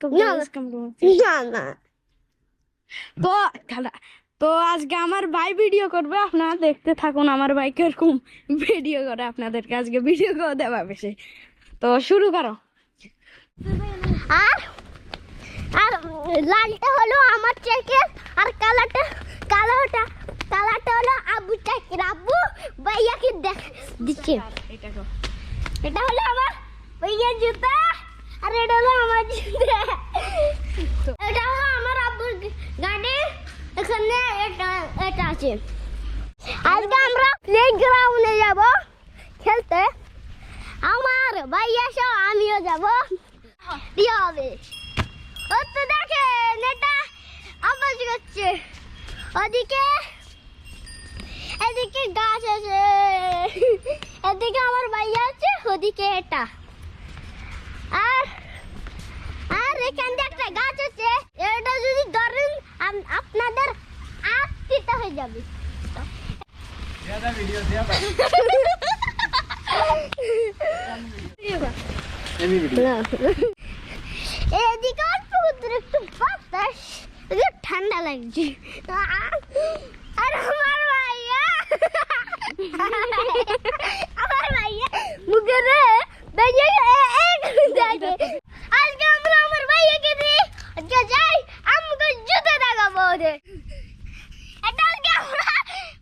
তো না। না তো তো আজকে আমার ভাই ভিডিও করবে আপনারা দেখতে থাকুন আমার ভাই কীরকম ভিডিও করে আপনাদেরকে আজকে ভিডিও করে দেওয়া বেশি তো শুরু করো। আর আর লালটা হলো আমার চাইকেল আর কালাটা কালোটা কালাটা হলো আবু চাইকেল আবু ভাইয়াকে দেখ দিচ্ছে। এটা হলো আমার ভাইয়ার জুতা। আর এটা হলো আমার এটা হলো আমার আব্বুর গাড়ি। এখানে এটা আছে। আজকে আমরা প্লে গ্রাউন্ডে যাব খেলতে। আমার ভাইয়া সহ আমিও যাব। কি হবে? ও তো দেখেন, এটা আওয়াজ করছে। ওদিকে, এদিকে গাছ আছে। এদিকে আমার ভাইয়া আছে, ওদিকে এটা। আর আর এখানে একটা গাছ আছে, এটা যদি ধরেন আপনাদের আট হয়ে যাবে। এদিকে অল্প একটু বাতাস ঠান্ডা লাগছে। আর আমার ভাইয়া আমার ভাইয়া মুখে রে আজকে আমরা আমার ভাইয়াকে দিয়ে আজকে যাই আমাকে জুতো দেখাবো ওদের। এটা আজকে আমরা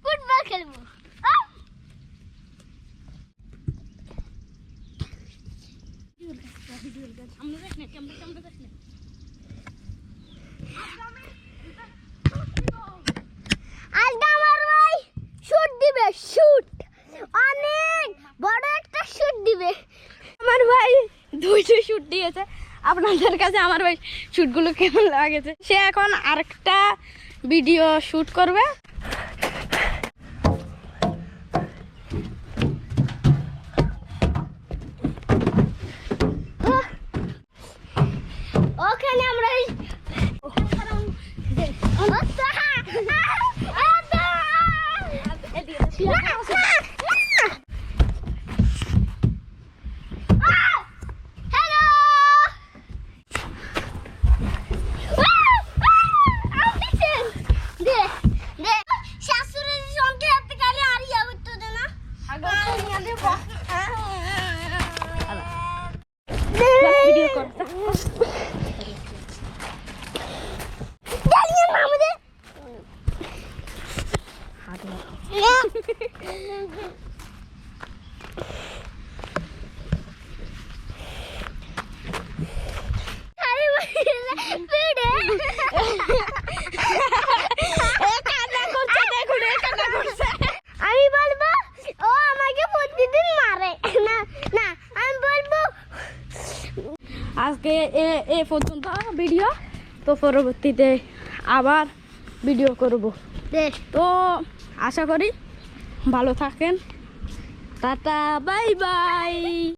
ফুটবল খেলব! আজকে আমার ভাই শুট দিবে শুট অনেক বড় একটা শুট দিবে। আমার ভাই দুইটা শুট দিয়েছে। আপনাদের কাছে আমার ভাই শুটগুলো কেমন লাগেছে? সে এখন আরেকটা ভিডিও শুট করবে। ওখানে আমরা video con. Dalinya mama deh. Aduh. Hari ini আজকে এ এ পর্যন্ত ভিডিও তো পরবর্তীতে আবার ভিডিও করব। তো আশা করি ভালো থাকেন। Tata bye bye